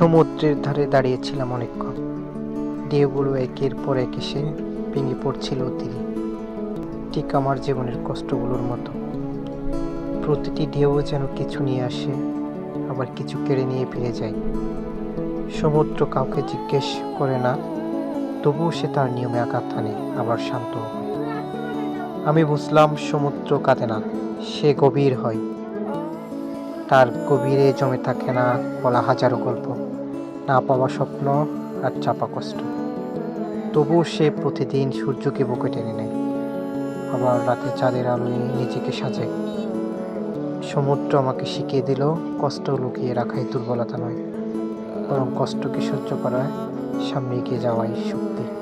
সমুদ্রের ধারে দাঁড়িয়েছিলাম অনেকক্ষণ। ঢেউগুলো একের পর এক এসে ভেঙে পড়ছিল তিনি ঠিক আমার জীবনের কষ্টগুলোর মতো। প্রতিটি ঢেউ যেন কিছু নিয়ে আসে, আবার কিছু কেড়ে নিয়ে ফিরে যায়। সমুদ্র কাউকে জিজ্ঞেস করে না, তবুও সে তার নিয়মে আঘাত হানে, আবার শান্ত হয়। আমি বুঝলাম সমুদ্র কাঁদে না, সে গভীর হয়। তার গভীরে জমে থাকে না বলা হাজারো গল্প। না পাওয়া স্বপ্ন আর চাপা কষ্ট। তবুও সে প্রতিদিন সূর্যকে বুকে টেনে নেয়। আবার রাতে চাঁদের আলোয় নিজেকে সাজায় সমুদ্র আমাকে শিখিয়ে দিল, কষ্ট লুকিয়ে রাখাই দুর্বলতা নয়, বরং কষ্টকে সহ্য করায় সামনে এগিয়ে যাওয়াই শক্তি।